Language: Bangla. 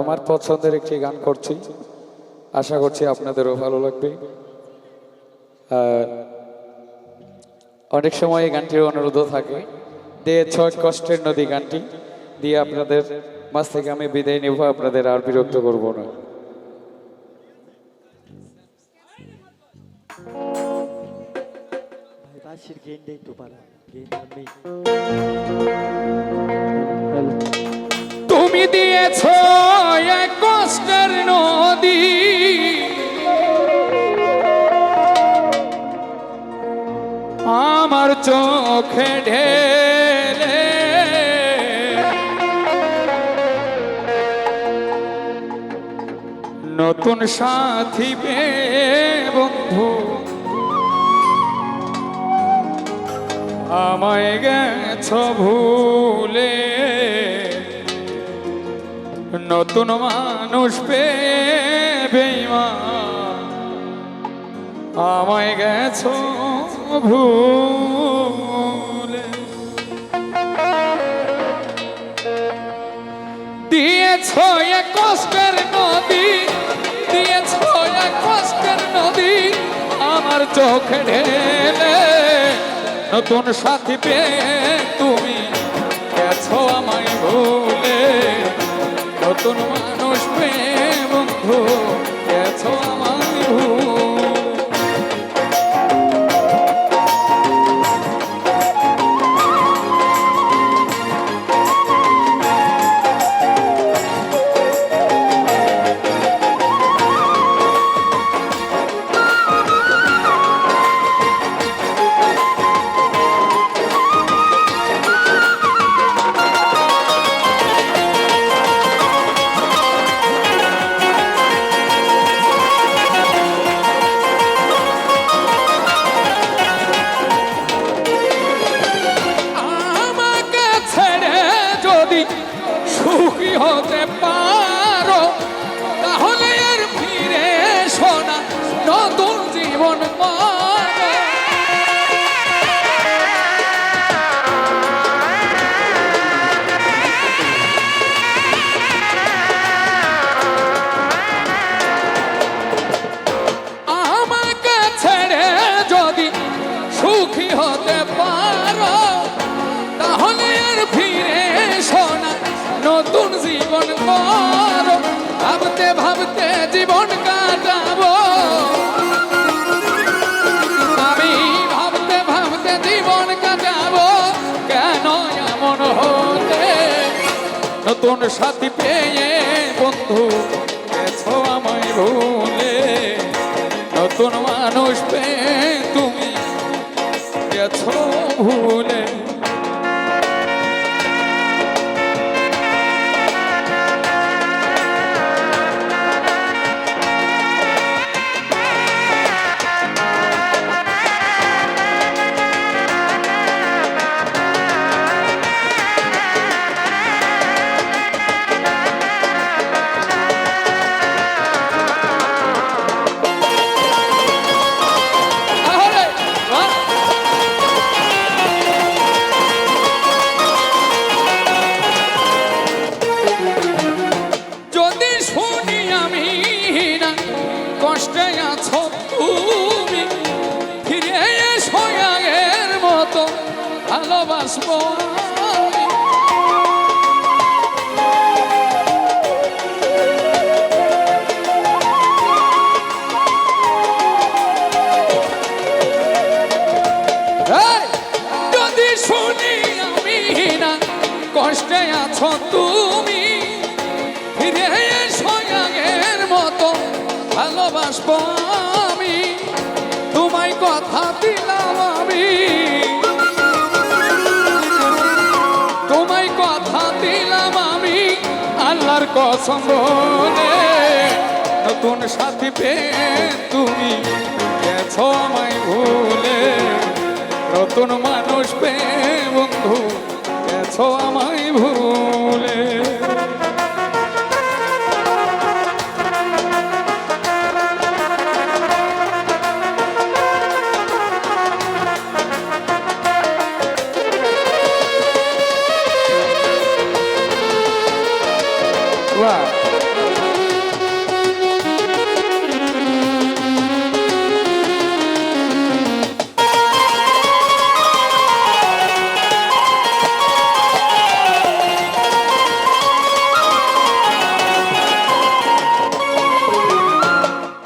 আমার পছন্দের একটি গান করছি। আশা করছি আপনাদেরও ভালো লাগবে। অনেক সময় এই গানটির অনুরোধও থাকে দে ছয় কষ্টের নদী গানটি দিয়ে আপনাদের মাঝ থেকে আমি বিদায় নেব আপনাদের আর বিরক্ত করব না। একটু পারা তুমি দিয়েছ চোখে ঢেলে। নতুন সাথী পেয়ে বন্ধু আমায় গেছ ভুলে। নতুন মানুষ পেয়ে বেঈমান আমায় গেছ ভুলে। দিয়েছ এক কষ্টের নদী, দিয়েছ এক কষ্টের নদী, আমার চোখে ঢেলে। নতুন সাথী পেয়ে তুমি গেছো আমায় ভুলে। নতুন মানুষ পেয়ে বন্ধু। সুখী হতে পারো তাহলে আর ফিরে শোনা নতুন জীবন। আমাকে ছেড়ে যদি সুখী হতে জীবন করো, ভাবতে ভাবতে জীবন কাটাবো। আমি ভাবতে ভাবতে জীবন কাটাবো, কেন এমন হতে? নতুন সাথী পেয়ে বন্ধু গেছো আমায় ভুলে। নতুন মানুষ পেয়ে তুমি গেছো ভুলে। আছো তুমি ফিরে এসো মতো ভালোবাসবো। যদি শুনি আমি না কষ্টে আছো তুমি আমি, তোমায় কথা দিলাম আমি। তোমায় কথা দিলাম আমি, আল্লাহর কসম বলে। নতুন সাথী পেয়ে তুমি গেছো আমায় ভুলে। নতুন মানুষ পেয়ে বন্ধু গেছো আমায় ভুলে। বাহ না